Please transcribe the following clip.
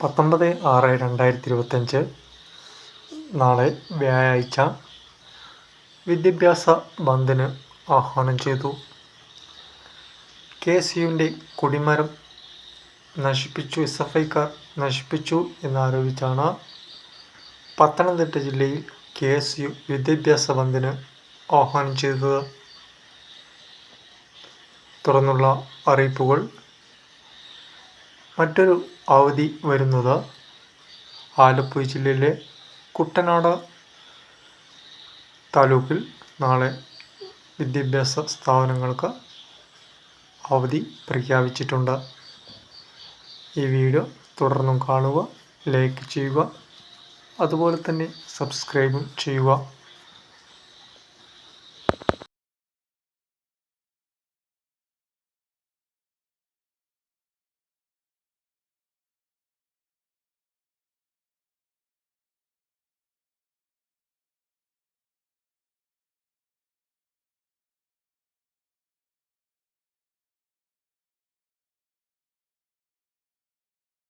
പത്തൊമ്പത് ആറ് രണ്ടായിരത്തി ഇരുപത്തഞ്ച് നാളെ വ്യാഴാഴ്ച വിദ്യാഭ്യാസ ബന്ദിന് ആഹ്വാനം ചെയ്തു. കെ എസ് യുവിന്റെ കൊടിമരം നശിപ്പിച്ചു എസ് എഫ് ഐക്കാർ നശിപ്പിച്ചു എന്നാരോപിച്ചാണ് പത്തനംതിട്ട ജില്ലയിൽ കെ എസ് യു വിദ്യാഭ്യാസ ബന്ദിന് ആഹ്വാനം ചെയ്തത്. തുടർന്നുള്ള അറിയിപ്പുകൾ മറ്റൊരു അവധി വരുന്നത് ആലപ്പുഴ ജില്ലയിലെ കുട്ടനാട് താലൂക്കിൽ നാളെ വിദ്യാഭ്യാസ സ്ഥാപനങ്ങൾക്ക് അവധി പ്രഖ്യാപിച്ചിട്ടുണ്ട്. ഈ വീഡിയോ തുടർന്നും കാണുക ലൈക്ക് ചെയ്യുക അതുപോലെ തന്നെ സബ്സ്ക്രൈബും ചെയ്യുക.